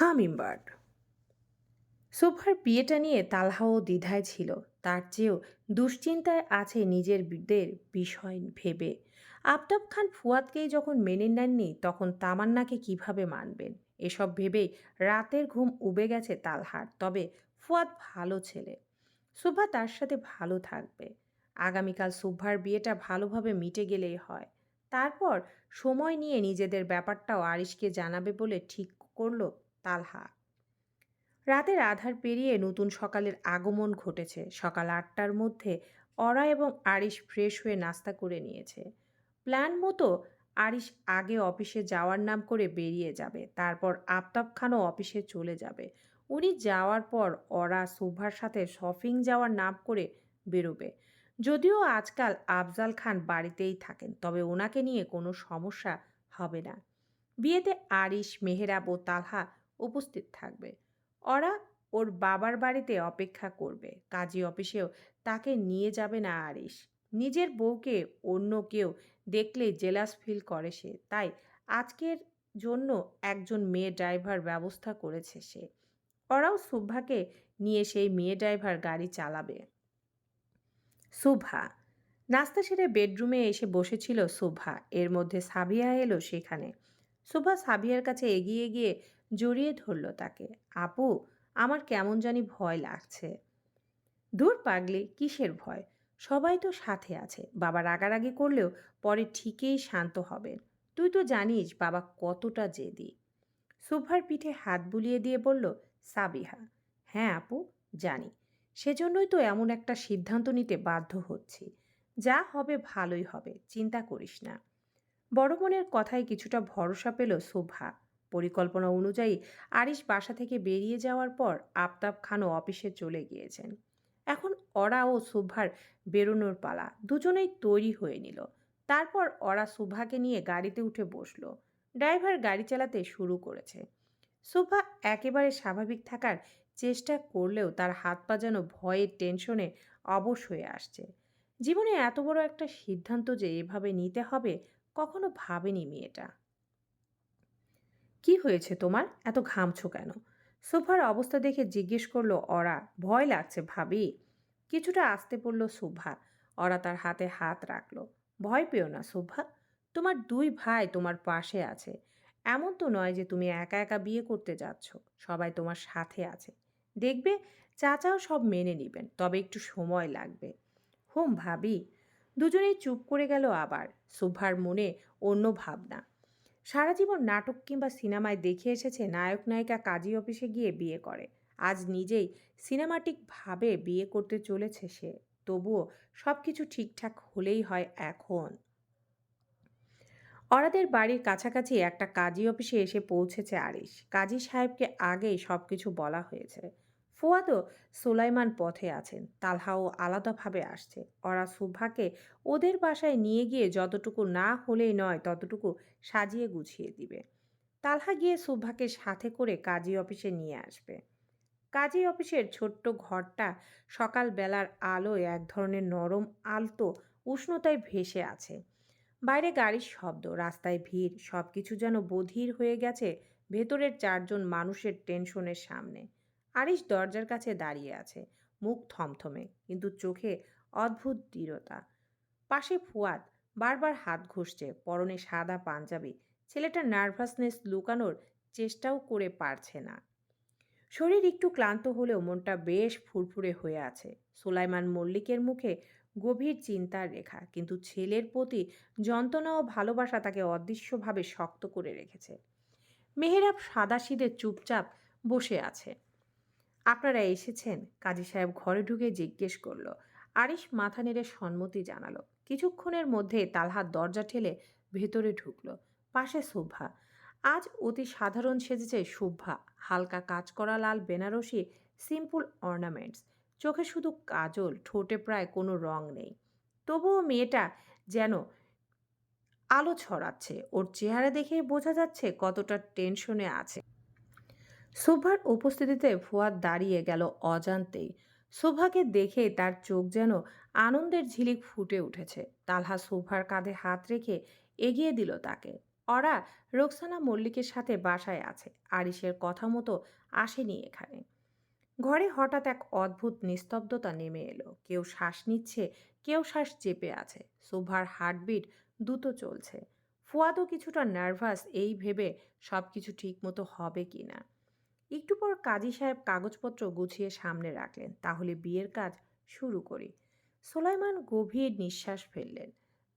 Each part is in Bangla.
হামিংবার্ড সোফার বিয়েটা নিয়ে তালহাও দ্বিধায় ছিল। তার চেয়েও দুশ্চিন্তায় আছে নিজের বিদের বিষয় ভেবে। আফতাব খান ফুয়াদকেই যখন মেনে নেননি, তখন তামান্নাকে কীভাবে মানবেন? এসব ভেবেই রাতের ঘুম উবে গেছে তালহার। তবে ফুয়াদ ভালো ছেলে। সুভা তার সাথে ভালো থাকবে। আগামীকাল সুভার বিয়েটা ভালোভাবে মিটে গেলেই হয়। তারপর সময় নিয়ে নিজেদের ব্যাপারটাও আরিশকে জানাবে বলে ঠিক করল তালহা। রাতের আধার পেরিয়ে নতুন সকালের আগমন ঘটেছে। সকাল আটটার মধ্যে অরা এবং আরিশ ফ্রেশ হয়ে নাস্তা করে নিয়েছে। প্ল্যান মতো আরিশ আগে অফিসে যাওয়ার নাম করে বেরিয়ে যাবে। তারপর আফতাব খানও অফিসে চলে যাবে। উনি যাওয়ার পর অরা সুভার সাথে শপিং যাওয়ার নাম করে বেরোবে। যদিও আজকাল আফজাল খান বাড়িতেই থাকেন, তবে ওনাকে নিয়ে কোনো সমস্যা হবে না। বিয়েতে আরিশ, মেহেরাব ও তালহা উপস্থিত থাকবে। ওরা ওর বাবার বাড়িতে অপেক্ষা করবে। কাজী অফিসেও তাকে নিয়ে যাবে না আরিশ। নিজের বউকে অন্য কেউ দেখলে জেলাস ফিল করে সে। তাই আজকের জন্য একজন মেয়ে ড্রাইভার ব্যবস্থা করেছে সে। ওরাও সুভাকে নিয়ে সেই মেয়ে ড্রাইভার গাড়ি চালাবে। সুভা। নাস্তা সেরে বেডরুমে এসে বসেছিল সুভা। এর মধ্যে সাবিয়া এলো সেখানে। সুভা সাবিয়ার কাছে এগিয়ে গিয়ে জড়িয়ে ধরল তাকে। আপু, আমার কেমন জানি ভয় লাগছে। দূর পাগলে, কিসের ভয়? সবাই তো সাথে আছে। বাবা রাগারাগি করলেও পরে ঠিকই শান্ত হবেন তুই তো জানিস বাবা কতটা জেদি। সুভার পিঠে হাত বুলিয়ে দিয়ে বলল, সাবিহা। হ্যাঁ আপু, জানি। সেজন্যই তো এমন একটা সিদ্ধান্ত নিতে বাধ্য হচ্ছি। যা হবে ভালোই হবে, চিন্তা করিস না। বড় বোনের কথায় কিছুটা ভরসা পেল শোভা পরিকল্পনা অনুযায়ী আরিশ বাসা থেকে বেরিয়ে যাওয়ার পর আফতাব খানও অফিসে চলে গিয়েছেন। এখন অরা ও সুভার বেরোনোর পালা দুজনেই তৈরি হয়ে নিল। তারপর অরা সুভাকে নিয়ে গাড়িতে উঠে বসল। ড্রাইভার গাড়ি চালাতে শুরু করেছে। শোভা একেবারে স্বাভাবিক থাকার চেষ্টা করলেও তার হাত পা যেন ভয়ের টেনশনে অবশ হয়ে আসছে। জীবনে এত বড় একটা সিদ্ধান্ত যে এভাবে নিতে হবে, কখনো ভাবেনি মেয়েটা। কি হয়েছে তোমার? এত ঘামছো কেন? সোফার অবস্থা দেখে জিজ্ঞেস করল অরা। ভয় লাগছে ভাবি। কিছুটা আসতে পড়ল শোভা অরা তার হাতে হাত রাখল। ভয় পেও না শোভা তোমার দুই ভাই তোমার পাশে আছে। এমন তো নয় যে তুমি একা একা বিয়ে করতে যাচ্ছ। সবাই তোমার সাথে আছে। দেখবে চাচাও সব মেনে নেবেন, তবে একটু সময় লাগবে। হোম, ভাবি। দুজনেই চুপ করে গেল আবার। সুভার মনে অন্য ভাবনা। সারা জীবন নাটক কিংবা সিনেমায় দেখে এসেছে নায়ক নায়িকা কাজী অফিসে গিয়ে বিয়ে করে। আজ নিজেই সিনেমাটিকভাবে বিয়ে করতে চলেছে সে। তবুও সব কিছু ঠিকঠাক হলেই হয় এখন। অরাদের বাড়ির কাছাকাছি একটা কাজী অফিসে এসে পৌঁছেছে আরিশ। কাজী সাহেবকে আগেই সব কিছু বলা হয়েছে। ফুয়াদও সুলাইমান পথে আছেন, তালহাও আলাদাভাবে আসছে। ওরা সুভাকে ওদের বাসায় নিয়ে গিয়ে যতটুকু না হলেই নয়, ততটুকু সাজিয়ে গুছিয়ে দিবে। তালহা গিয়ে সুভাকে সাথে করে কাজী অফিসে নিয়ে আসবে। কাজী অফিসের ছোট্ট ঘরটা সকালবেলার আলোয় এক ধরনের নরম, আলতো উষ্ণতায় ভেসে আছে। বাইরে গাড়ির শব্দ, রাস্তায় ভিড় সব কিছু যেন বধির হয়ে গেছে ভেতরের চারজন মানুষের টেনশনের সামনে। আরিশ দরজার কাছে দাঁড়িয়ে আছে, মুখ থমথমে, কিন্তু চোখে অদ্ভুত দৃঢ়তা। পাশে ফুয়াদ বারবার হাত ঘষছে, পরনে সাদা পাঞ্জাবি। ছেলেটার নার্ভাসনেস লুকানোর চেষ্টাও করে পারছে না। শরীর একটু ক্লান্ত হলেও মনটা বেশ ফুরফুরে হয়ে আছে। সুলাইমান মল্লিকের মুখে গভীর চিন্তার রেখা, কিন্তু ছেলের প্রতি যন্ত্রণা ও ভালোবাসা তাকে অদৃশ্যভাবে শক্ত করে রেখেছে। মেহেরাব সাদাশিদে চুপচাপ বসে আছে। আপনারা এসেছেন। কাজী সাহেব ঘরে ঢুকে জিজ্ঞেস করল। আরিশ মাথা নেড়ে সম্মতি জানালো। কিছুক্ষণের মধ্যে তালহাত দরজা ঠেলে ভেতরে ঢুকল। পাশে শোভা। আজ অতি সাধারণ সেজেছে শোভা। হালকা কাজ করা লাল বেনারসি সিম্পল অর্নামেন্টস। চোখে শুধু কাজল, ঠোঁটে প্রায় কোনো রং নেই। তবুও মেয়েটা যেন আলো ছড়াচ্ছে। ওর চেহারা দেখেই বোঝা যাচ্ছে কতটা টেনশনে আছে। শোভার উপস্থিতিতে ফুয়াদ দাঁড়িয়ে গেল অজান্তেই। শোভাকে দেখে তার চোখ যেন আনন্দের ঝিলিক ফুটে উঠেছে। তালহা শোভার কাঁধে হাত রেখে এগিয়ে দিল তাকে। অরা রোকসানা মল্লিকের সাথে বাসায় আছে। আরিসের কথা মতো আসেনি এখানে। ঘরে হঠাৎ এক অদ্ভুত নিস্তব্ধতা নেমে এলো। কেউ শ্বাস নিচ্ছে, কেউ শ্বাস চেপে আছে। সুভার হার্টবিট দ্রুত চলছে। ফুয়াদও কিছুটা নার্ভাস, এই ভেবে সব কিছু ঠিকমতো হবে কি না একটু পর কাজী সাহেব কাগজপত্র গুছিয়ে সামনে রাখলেন, তাহলে বিয়ের কাজ শুরু করি। সোলাইমান গভীর নিঃশ্বাস ফেললেন।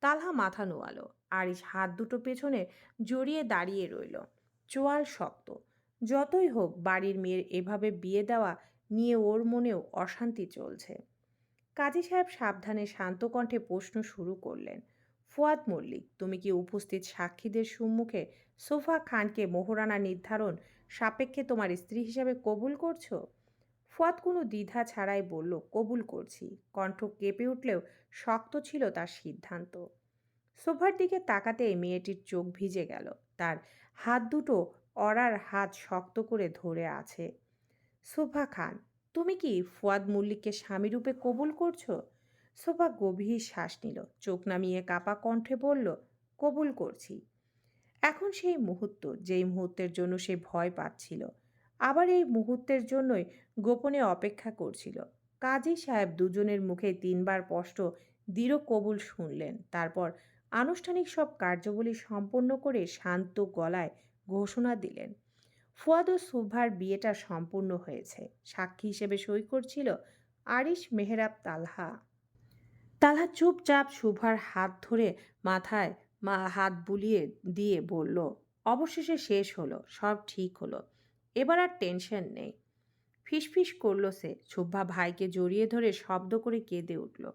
তালহা মাথা নোয়ালো আরিস হাত দুটো পেছনে জড়িয়ে দাঁড়িয়ে রইল। চোয়াল শক্ত। যতই হোক, বাড়ির মেয়ের এভাবে বিয়ে দেওয়া নিয়ে ওর মনেও অশান্তি চলছে। কাজী সাহেব সাবধানে শান্ত কণ্ঠে প্রশ্ন শুরু করলেন, ফুয়াদ মল্লিক, তুমি কি উপস্থিত সাক্ষীদের সম্মুখে সোফা খানকে মোহরানা নির্ধারণ সাপেক্ষে তোমার স্ত্রী হিসাবে কবুল করছ? ফুয়াদ কোনো দ্বিধা ছাড়াই বলল, কবুল করছি। কণ্ঠ কেঁপে উঠলেও শক্ত ছিল তার সিদ্ধান্ত। সোফার দিকে তাকাতে মেয়েটির চোখ ভিজে গেল। তার হাত দুটো অরার হাত শক্ত করে ধরে আছে। সোফা খান, তুমি কি ফুয়াদ মল্লিককে স্বামীরূপে কবুল করছ? সোফা গভীর শ্বাস নিল, চোখ নামিয়ে কাপা কণ্ঠে বলল, কবুল করছি। এখন সেই মুহূর্ত, যেই মুহূর্তের জন্য সে ভয় পাচ্ছিল, আবার এই মুহূর্তের জন্যই গোপনে অপেক্ষা করছিল। কাজী সাহেব দুজনের মুখে তিনবার স্পষ্ট, দৃঢ় কবুল শুনলেন। তারপর আনুষ্ঠানিক সব কার্যাবলী সম্পন্ন করে শান্ত গলায় ঘোষণা দিলেন। ফুয়াদ ও সুভার বিয়েটা সম্পূর্ণ হয়েছে। সাক্ষী হিসেবে সই করছিল আরিশ মেহরাব তালহা। তালহা চুপচাপ সুভার হাত ধরে মাথায় মা হাত বুলিয়ে দিয়ে বলল, অবশেষে শেষ হলো, সব ঠিক হলো। এবার আর টেনশন নেই। ফিসফিস করল সে। শুভ্ভা ভাইকে জড়িয়ে ধরে শব্দ করে কেঁদে উঠল।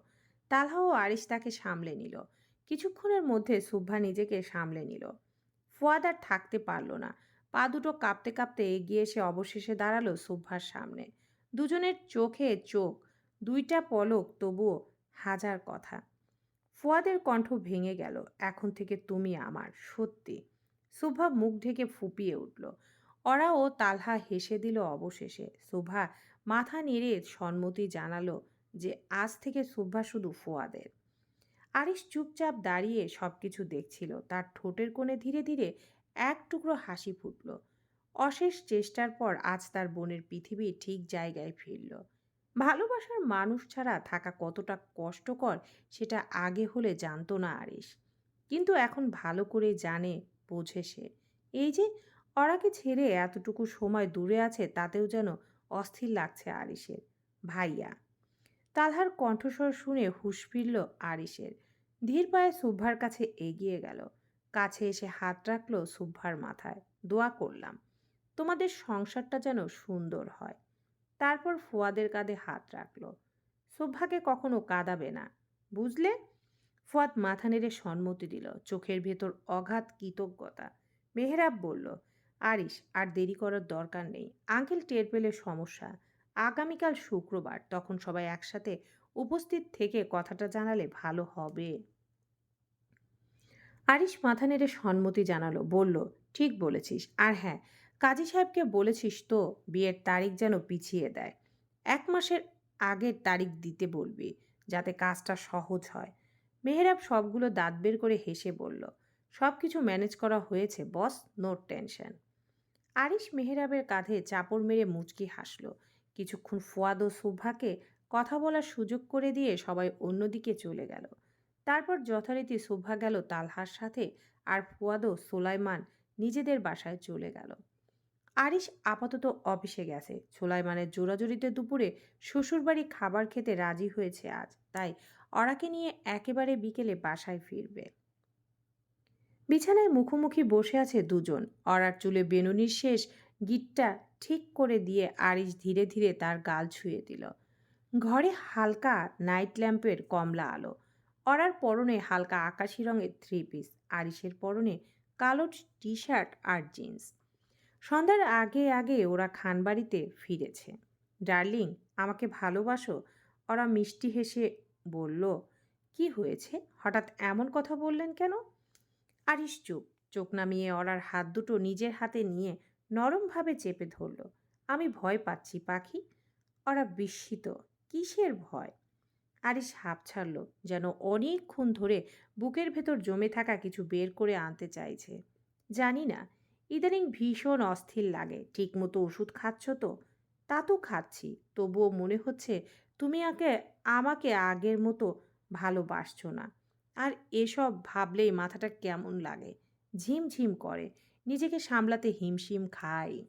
তালহা ও আরিশ তাকে সামলে নিল। কিছুক্ষণের মধ্যে সুভ্ভা নিজেকে সামলে নিল। ফুয়াদ আর থাকতে পারল না। পা দুটো কাঁপতে কাঁপতে এগিয়ে এসে অবশেষে দাঁড়াল সুভ্ভার সামনে। দুজনের চোখে চোখ, দুইটা পলক, তবুও হাজার কথা। ফুয়াদের কণ্ঠ ভেঙে গেল, এখন থেকে তুমি আমার, সত্যি। সুভা মুখ ঢেকে ফুপিয়ে উঠল। ওরা ও তালহা হেসে দিল অবশেষে। সুভা মাথা নেড়ে সম্মতি জানালো যে আজ থেকে সুভা শুধু ফুয়াদের। আরিস চুপচাপ দাঁড়িয়ে সব কিছু দেখছিল। তার ঠোঁটের কোণে ধীরে ধীরে এক টুকরো হাসি ফুটল। অশেষ চেষ্টার পর আজ তার বোনের পৃথিবী ঠিক জায়গায় ফিরল। ভালোবাসার মানুষ ছাড়া থাকা কতটা কষ্টকর সেটা আগে হলে জানতো না আরিস কিন্তু এখন ভালো করে জানে, বোঝে সে। এই যে অরাকে ছেড়ে এতটুকু সময় দূরে আছে, তাতেও যেন অস্থির লাগছে আরিসের ভাইয়া। তালহার কণ্ঠস্বর শুনে হুশ ফিরল আরিসের ধীর পায়ে সুভার কাছে এগিয়ে গেল। কাছে এসে হাত রাখল সুভার মাথায়। দোয়া করলাম। তোমাদের সংসারটা যেন সুন্দর হয়। তারপর ফুয়াদের কাঁধে হাত রাখল। সুভাকে কখনো কাঁদাবে না, বুঝলে? ফুয়াদ মাথা নেড়ে সম্মতি দিল, চোখের ভেতর অগাধ কৃতজ্ঞতা। মেহরাব বলল আরিস আর দেরি করার দরকার নেই। আঙ্কেল টের পেলে সমস্যা। আগামীকাল শুক্রবার, তখন সবাই একসাথে উপস্থিত থেকে কথাটা জানালে ভালো হবে। আরিস মাথা নেড়ে সম্মতি জানালো, বলল, ঠিক বলেছিস। আর হ্যাঁ কাজী সাহেবকে বলেছিস তো, বিয়ের তারিখ যেন পিছিয়ে দেয়। এক মাসের আগের তারিখ দিতে বলবি, যাতে কাজটা সহজ হয়। মেহেরাব সবগুলো দাঁত বের করে হেসে বলল সব কিছু ম্যানেজ করা হয়েছে, বস, নো টেনশন। আরিশ মেহেরাবের কাঁধে চাপড় মেরে মুচকি হাসল। কিছুক্ষণ ফুয়াদ ও সুভাকে কথা বলার সুযোগ করে দিয়ে সবাই অন্যদিকে চলে গেল। তারপর যথারীতি সুভা গেল তালহার সাথে আর ফুয়াদও সোলাইমান নিজেদের বাসায় চলে গেল। আরিশ আপাতত অফিসে গেছে। সোলাইমানের জোরাজুরিতে দুপুরে শ্বশুরবাড়ি খাবার খেতে রাজি হয়েছে আজ। তাই অরাকে নিয়ে একেবারে বিকেলে বাসায় ফিরবে। বিছানায় মুখোমুখি বসে আছে দুজন। অরার চুলে বেনুনির শেষ গিটটা ঠিক করে দিয়ে আরিশ ধীরে ধীরে তার গাল ছুঁয়ে দিল। ঘরে হালকা নাইট ল্যাম্পের কমলা আলো। অরার পরনে হালকা আকাশি রঙের থ্রি পিস। আরিশের পরনে কালো টি শার্ট আর জিন্স। সন্ধ্যার আগে আগে ওরা খানবাড়িতে ফিরেছে। ডার্লিং, আমাকে ভালোবাসো? ওরা মিষ্টি হেসে বলল, কি হয়েছে? হঠাৎ এমন কথা বললেন কেন? আরিস চুপ, চোখ নামিয়ে অরার হাত দুটো নিজের হাতে নিয়ে নরমভাবে চেপে ধরল, আমি ভয় পাচ্ছি, পাখি। ওরা বিস্মিত, কিসের ভয়? আরিস হাঁপ ছাড়ল, যেন অনেকক্ষণ ধরে বুকের ভেতর জমে থাকা কিছু বের করে আনতে চাইছে। জানি না ইদানিং ভীষণ অস্থির লাগে। ঠিকমতো ওষুধ খাচ্ছ তো? তা তো খাচ্ছি। তবুও মনে হচ্ছে তুমি আগে, আমাকে আগের মতো ভালোবাসছো না। আর এসব ভাবলেই মাথাটা কেমন লাগে? ঝিমঝিম করে। নিজেকে সামলাতে হিমশিম খাই।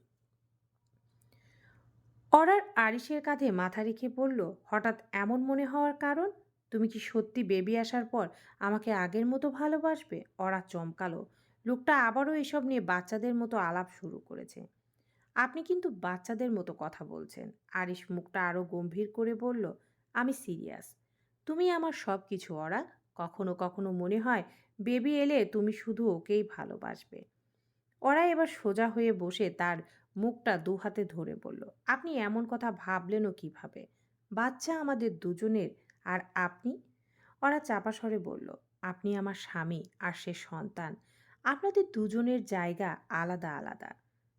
অরার আরিসের কাঁধে মাথা রেখে বলল, হঠাৎ এমন মনে হওয়ার কারণ? তুমি কি সত্যি বেবি আসার পর আমাকে আগের মতো ভালোবাসবে? অরা চমকালো। লোকটা আবারও এসব নিয়ে বাচ্চাদের মতো আলাপ শুরু করেছে। আপনি কিন্তু বাচ্চাদের মতো কথা বলছেন। আরিশ মুখটা আরও গম্ভীর করে বলল, আমি সিরিয়াস। তুমি আমার সব কিছু অরা কখনো কখনো মনে হয় বেবি এলে তুমি শুধু ওকেই ভালোবাসবে। ওরা এবার সোজা হয়ে বসে তার মুখটা দু হাতে ধরে বলল, আপনি এমন কথা ভাবলেনও কীভাবে? বাচ্চা আমাদের দুজনের, আর আপনি? ওরা চাপা স্বরে বলল, আপনি আমার স্বামী, আর সে সন্তান। আপনাদের দুজনের জায়গা আলাদা আলাদা।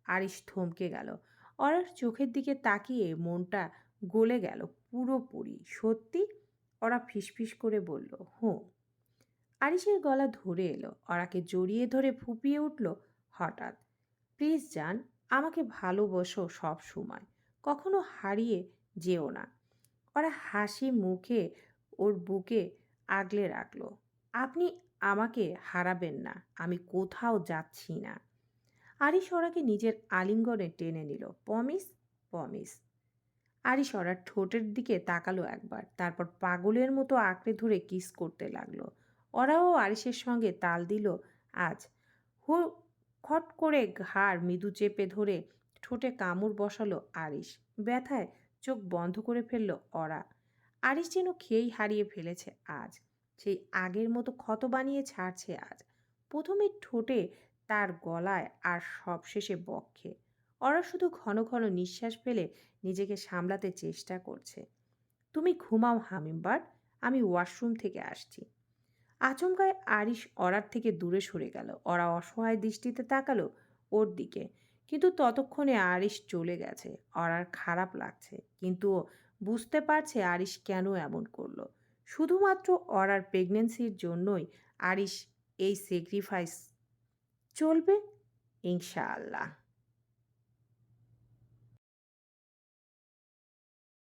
আরিশ থমকে গেল। ওরার চোখের দিকে তাকিয়ে মনটা গলে গেল পুরোপুরি। সত্যি? ওরা ফিসফিস করে বলল হুঁ আরিশের গলা ধরে এলো। ওরাকে জড়িয়ে ধরে ফুপিয়ে উঠল হঠাৎ। প্লিজ যান আমাকে ভালোবাসো সব সময়। কখনো হারিয়ে যেও না। ওরা হাসি মুখে ওর বুকে আগলে রাখল। আপনি আমাকে হারাবেন না, আমি কোথাও যাচ্ছি না। আরিশ ওরাকে নিজের আলিঙ্গনে টেনে নিল, পমিস পমিস। আরিশ ওরার ঠোঁটের দিকে তাকালো একবার, তারপর পাগলের মতো আঁকড়ে ধরে কিস করতে লাগল। ওরাও আরিশের সঙ্গে তাল দিল, আজ হু, খট করে ঘাড় মৃদু চেপে ধরে ঠোঁটে কামড় বসালো আরিশ। ব্যথায় চোখ বন্ধ করে ফেলল অরা আরিশ যেন খেয়েই হারিয়ে ফেলেছে আজ। সেই আগের মতো ক্ষত বানিয়ে ছাড়ছে আজ। প্রথমে ঠোঁটে তার গলায় আর সবশেষে বক্ষে। ওরা শুধু ঘন ঘন নিঃশ্বাস ফেলে নিজেকে সামলাতে চেষ্টা করছে। তুমি ঘুমাও হামিমবার্ড আমি ওয়াশরুম থেকে আসছি। আচমকায় আরিশ অরার থেকে দূরে সরে গেল। ওরা অসহায় দৃষ্টিতে তাকালো ওর দিকে। কিন্তু ততক্ষণে আরিশ চলে গেছে। অরার খারাপ লাগছে। কিন্তু বুঝতে পারছে আরিশ কেন এমন করল। শুধুমাত্র অর্ডার প্রেগনেন্সির জন্যই আরিস এই স্যাক্রিফাইস চলবে? ইনশাআল্লাহ।